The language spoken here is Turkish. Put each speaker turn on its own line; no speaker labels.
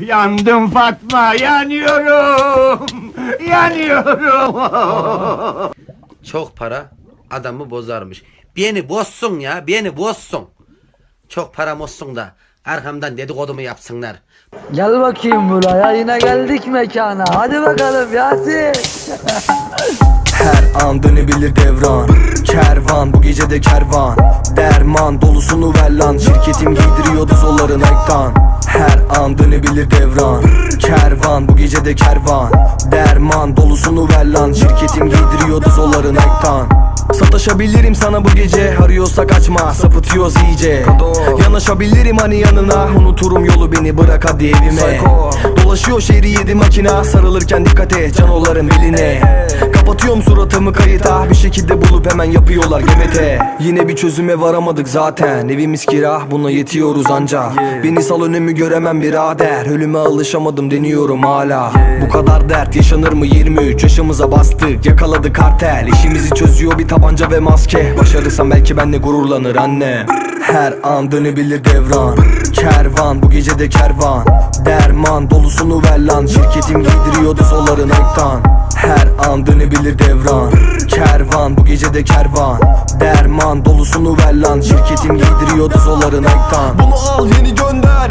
Yandım Fatma, yanıyorum. Yanıyorum.
Çok para adamı bozarmış. Beni bozsun ya, beni bozsun. Çok param olsun da arkamdan dedikodumu yapsınlar.
Gel bakayım buraya yine geldik mekana hadi bakalım Yasin
Her an dönebilir devran Kervan bu gece de kervan. Derman dolusunu ver lan. Şirketim giydiriyordu zolların ektan Her an dönebilir devran. Kervan bu gece de kervan. Derman dolusunu ver lan. Şirketim giydiriyordu zolların ektan Sataşabilirim sana bu gece. Arıyorsak açma sapıtıyoruz iyice. Yanaşabilirim hani yanına. Unuturum yolu beni bırak hadi evime. Dolaşıyor şehri yedi makina Sarılırken dikkat et canoların beline Kapatıyorum suratımı kayıta. Bir şekilde bulup hemen yapıyorlar gemete Yine bir çözüme varamadık zaten. Evimiz kira buna yetiyoruz anca. Beni sal önümü göremem birader. Ölüme alışamadım deniyorum hala. Bu kadar dert yaşanır mı? 23 yaşımıza bastık. Yakaladı kartel. İşimizi çözüyor bir tabanca ve maske. Başarırsam belki benle gururlanır anne Her an dönebilir devran. Kervan bu gece de kervan. Derman dolusunu ver lan. Şirketim giydiriyordu zolların ektan Her an dönebilir devran. Kervan bu gece de kervan. Derman dolusunu ver lan. Şirketim giydiriyordu zolların ektan Bunu al yeni gönder